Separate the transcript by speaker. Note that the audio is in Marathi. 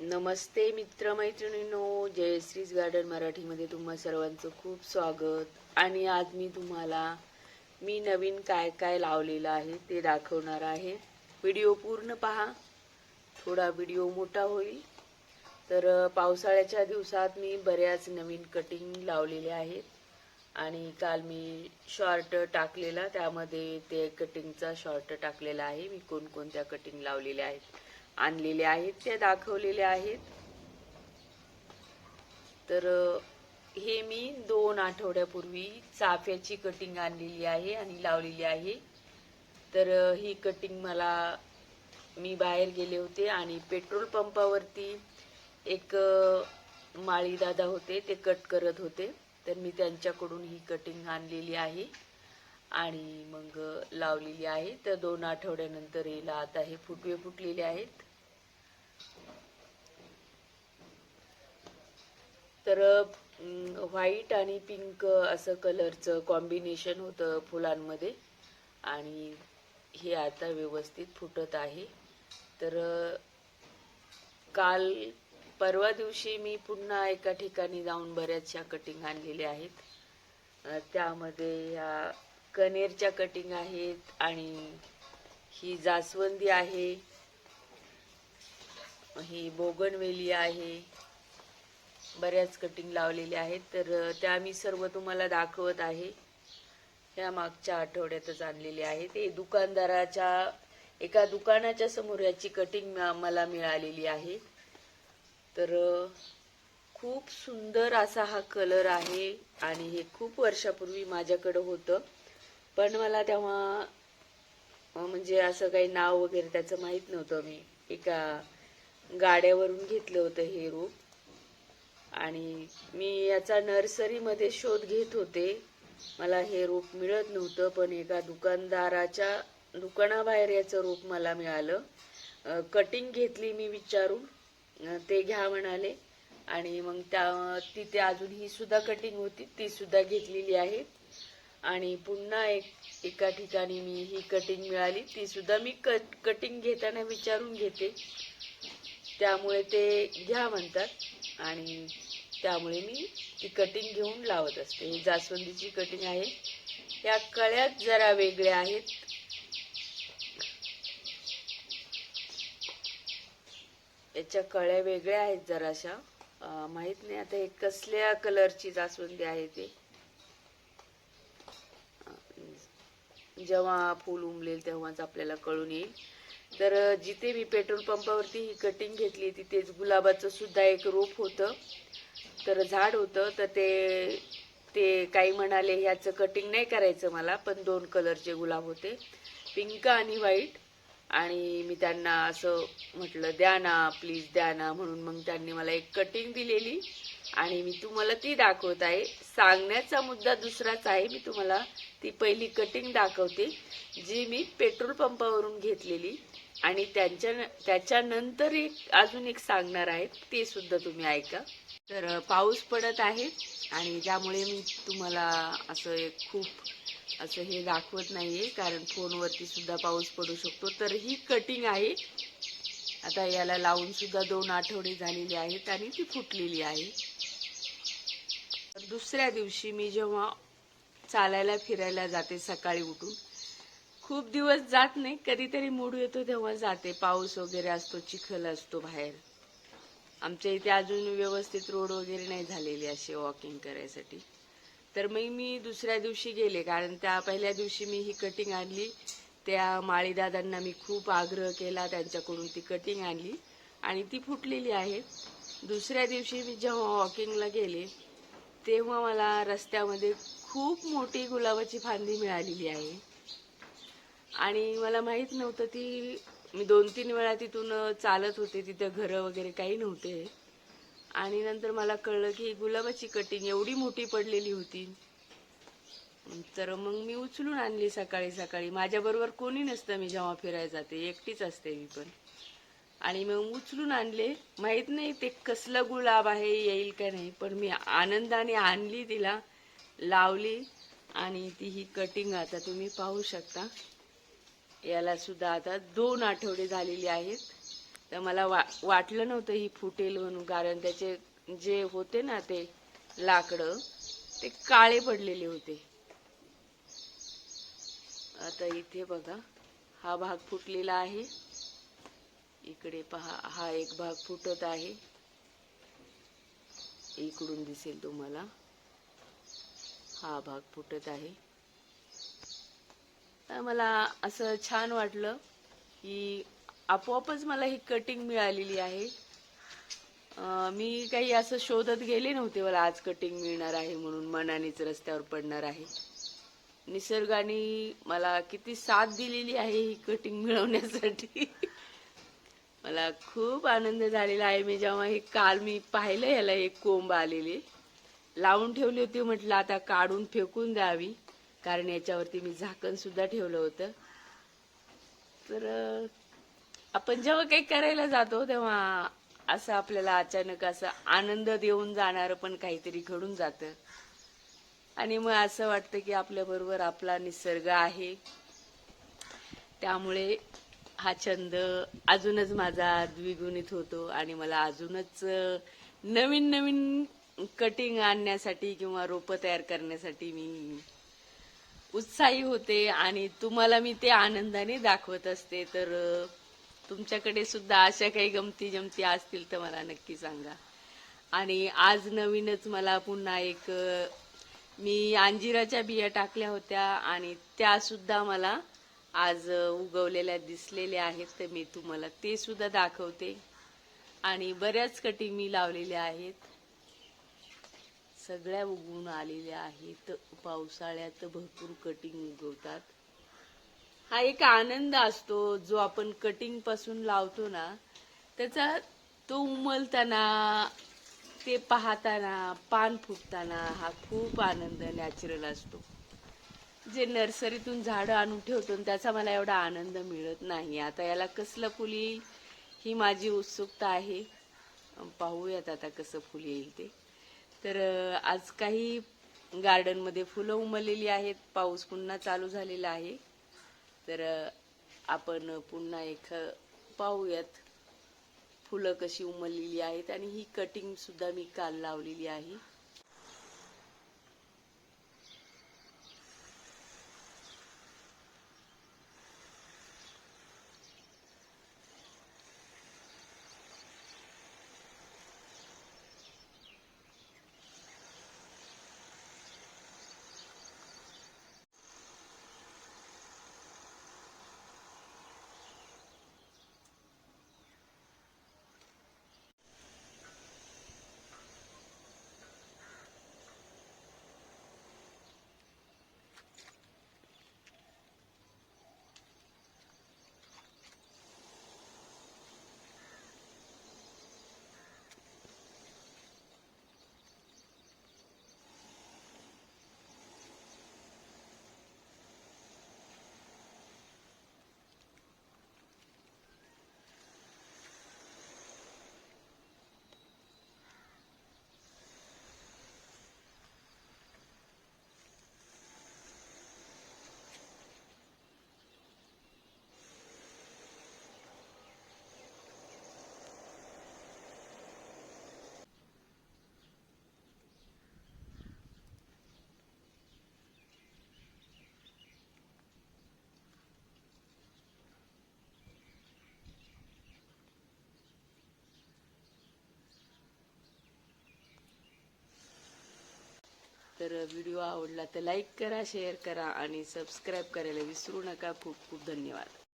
Speaker 1: नमस्ते मित्रमैत्रिणींनो जयश्रीज गार्डन मराठीमध्ये तुम्हा सर्वांचं खूप स्वागत. आणि आज मी तुम्हाला मी नवीन काय काय लावलेलं आहे ते दाखवणार आहे. व्हिडिओ पूर्ण पहा. थोडा व्हिडिओ मोठा होईल. तर पावसाळ्याच्या दिवसात मी बऱ्याच नवीन कटिंग लावलेल्या आहेत. आणि काल मी शॉर्ट टाकलेला त्यामध्ये ते कटिंगचा शॉर्ट टाकलेला आहे. मी कोणकोणत्या कटिंग लावलेल्या आहेत आणलेल्या आहेत त्या दाखवलेल्या आहेत. तर हे मी दोन आठवड्यापूर्वी चाफ्याची कटिंग आणलेली आहे आणि लावलेली आहे. तर ही कटिंग मला मी बाहेर गेले होते आणि पेट्रोल पंपावरती एक माळी दादा होते ते कट करत होते. तर मी त्यांच्याकडून ही कटिंग आणलेली आहे आणि मग लावलेली आहे. तर दोन आठवड्यानंतर हिला आता हे फुटवे फुटलेले आहेत. तर व्हाईट आणि पिंक असं कलरचं कॉम्बिनेशन होतं फुलांमध्ये आणि हे आता व्यवस्थित फुटत आहे. तर काल परवा दिवशी मी पुन्हा एका ठिकाणी जाऊन बऱ्याचशा कटिंग आणलेल्या आहेत. त्यामध्ये ह्या कनेरच्या कटिंग आहेत आणि ही जास्वंदी आहे. ही बोगनवेली आहे. बऱ्याच कटिंग लावलेल्या आहेत. तर त्या मी सर्व तुम्हाला दाखवत आहे. ह्या मागच्या आठवड्यातच आणलेले आहे ते दुकानदाराच्या एका दुकानाच्या समोर याची कटिंग मला मिळालेली आहे. तर खूप सुंदर असा हा कलर आहे आणि हे खूप वर्षापूर्वी माझ्याकडं होतं. पण मला तेव्हा म्हणजे असं काही नाव वगैरे त्याचं माहीत नव्हतं. मी एका गाड्यावरून घेतलं होतं हे रोप. आणि मी याचा नर्सरीमध्ये शोध घेत होते. मला हे रोप मिळत नव्हतं पण एका दुकानदाराच्या दुकानाबाहेर याचं रोप मला मिळालं. कटिंग घेतली मी विचारून. ते घ्या म्हणाले. आणि मग त्या तिथे अजून ही सुद्धा कटिंग होती ती सुद्धा घेतलेली आहे. आणि पुन्हा एक एका ठिकाणी मी ही कटिंग मिळाली. ती सुद्धा मी कट कटिंग घेताना विचारून घेते. त्यामुळे ते घ्या म्हणतात. आणि त्यामुळे मी ती कटिंग घेऊन लावत असते. ही जास्वंदीची कटिंग आहे. या कळ्यात जरा वेगळ्या आहेत. याच्या कळ्या वेगळ्या आहेत जराशा. माहीत माहीत नाही आता हे कसल्या कलरची जास्वंदी आहे ते. जेव्हा फूल उमलेल तेव्हाच आपल्याला कळून येईल. तर जिथे मी पेट्रोल पंपावरती ही कटिंग घेतली तिथेच गुलाबाचं सुद्धा एक रोप होतं. तर झाड होतं तर ते ते काही म्हणाले ह्याचं कटिंग नाही करायचं मला पण दोन कलरचे गुलाब होते. पिंक आणि व्हाईट आणि मी त्यांना असं म्हटलं द्या ना प्लीज द्या ना म्हणून मग त्यांनी मला एक कटिंग दिलेली. आणि मी तुम्हाला ती दाखवत आहे. सांगण्याचा मुद्दा दुसराच आहे. मी तुम्हाला ती पहिली कटिंग दाखवते जी मी पेट्रोल पंपावरून घेतलेली. आणि त्यांच्या त्याच्यानंतर एक अजून एक सांगणार आहे. ते सुद्धा तुम्ही ऐका. तर पाऊस पडत आहे. आणि त्यामुळे मी तुम्हाला असं एक खूप असं हे दाखवत नाही आहे कारण फोनवरती सुद्धा पाऊस पडू शकतो. तर ही कटिंग आहे. आता याला लावून सुद्धा दोन आठवडे झालेले आहेत आणि ती फुटलेली आहे. तर दुसऱ्या दिवशी मी जेव्हा चालायला फिरायला जाते सकाळी उठून खूप दिवस जात नाही कधीतरी मूड येतो तेव्हा जाते. पाऊस वगैरे असतो चिखल असतो बाहेर. आमच्या इथे अजून व्यवस्थित रोड वगैरे नाही झालेले असे वॉकिंग करायसाठी. तर मग मी दुसऱ्या दिवशी गेले कारण त्या पहिल्या दिवशी मी ही कटिंग आणली. त्या माळीदादांना मी खूप आग्रह केला त्यांच्याकडून ती कटिंग आणली आणि ती फुटलेली आहे. दुसऱ्या दिवशी मी जेव्हा वॉकिंगला गेले तेव्हा मला रस्त्यामध्ये खूप मोठी गुलाबाची फांदी मिळालेली आहे. आणि मला माहीत नव्हतं ती मी दोन तीन वेळा तिथून चालत होते तिथं घरं वगैरे काही नव्हते. आणि नंतर मला कळलं की गुलाबाची कटिंग एवढी मोठी पडलेली होती. तर मग मी उचलून आणली सकाळी सकाळी. माझ्याबरोबर कोणी नसतं मी जेव्हा फिरायला जाते. एकटीच असते मी पण. आणि मग उचलून आणले. माहीत नाही ते कसलं गुलाब आहे येईल का नाही. पण मी आनंदाने आणली तिला लावली. आणि ती ही कटिंग आता तुम्ही पाहू शकता. याला सुद्धा आता दोन आठवडे झालेले आहेत. तर मला वा वाटलं नव्हतं ही फुटेल म्हणून कारण त्याचे जे होते ना ते लाकडं ते काळे पडलेले होते. आता इथे बघा हा भाग फुटलेला आहे. इकडे पहा हा एक भाग फुटत आहे. इकडून दिसेल तुम्हाला. हा भाग फुटत आहे. तर मला असं छान वाटलं की आपोआपच मला ही कटिंग मिळालेली आहे. मी काही असं शोधत गेले नव्हते मला आज कटिंग मिळणार आहे म्हणून मनानेच रस्त्यावर पडणार आहे. निसर्गाने मला किती साथ दिलेली आहे ही कटिंग मिळवण्यासाठी. मला खूप आनंद झालेला आहे. मी जेव्हा हे काल मी पाहिलं याला एक कोंब आलेले. लावून ठेवली होती म्हटलं आता काढून फेकून द्यावी कारण याच्यावरती मी झाकण सुद्धा ठेवलं होतं. तर आपण जेव्हा काही करायला जातो तेव्हा असं आपल्याला अचानक असं आनंद देऊन जाणार पण काहीतरी घडून जातं. आणि मग असं वाटतं की आपल्या बरोबर आपला निसर्ग आहे. त्यामुळे हा छंद अजूनच माझा द्विगुणित होतो आणि मला अजूनच नवीन नवीन कटिंग आणण्यासाठी किंवा रोपं तयार करण्यासाठी मी उत्साही होते आणि तुम्हाला मी ते आनंदाने दाखवत असते. तर तुमच्याकडे सुद्धा अशा काही गमती जमती असतील तर मला नक्की सांगा. आणि आज नवीनच मला पुन्हा एक मी अंजिराच्या बिया टाकल्या होत्या आणि त्या सुद्धा मला आज उगवलेल्या दिसलेल्या आहेत तर मी तुम्हाला ते सुद्धा दाखवते. आणि बऱ्याच कटिंग मी लावलेल्या आहेत. सगळ्या उगवून आलेल्या आहेत. पावसाळ्यात भरपूर कटिंग उगवतात. हा एक आनंद असतो जो आपण कटिंगपासून लावतो ना त्याचा तो उमलताना ते पाहताना पान फुटताना हा खूप आनंद नॅचरल असतो. जे नर्सरीतून झाडं आणून ठेवतो त्याचा मला एवढा आनंद मिळत नाही. आता याला कसलं फुल येईल ही माझी उत्सुकता आहे. पाहूयात आता कसं फुल येईल ते. तर आज काही गार्डनमध्ये फुलं उमललेली आहेत पाऊस पुन्हा चालू झालेला आहे. तर आपण पुन्हा एक पाहूयात फुलं कशी उमललेली आहेत आणि ही कटिंग सुद्धा मी काल लावलेली आहे. तर व्हिडिओ आवडला तर लाईक करा शेअर करा आणि सबस्क्राईब करायला विसरू नका. खूप खूप धन्यवाद.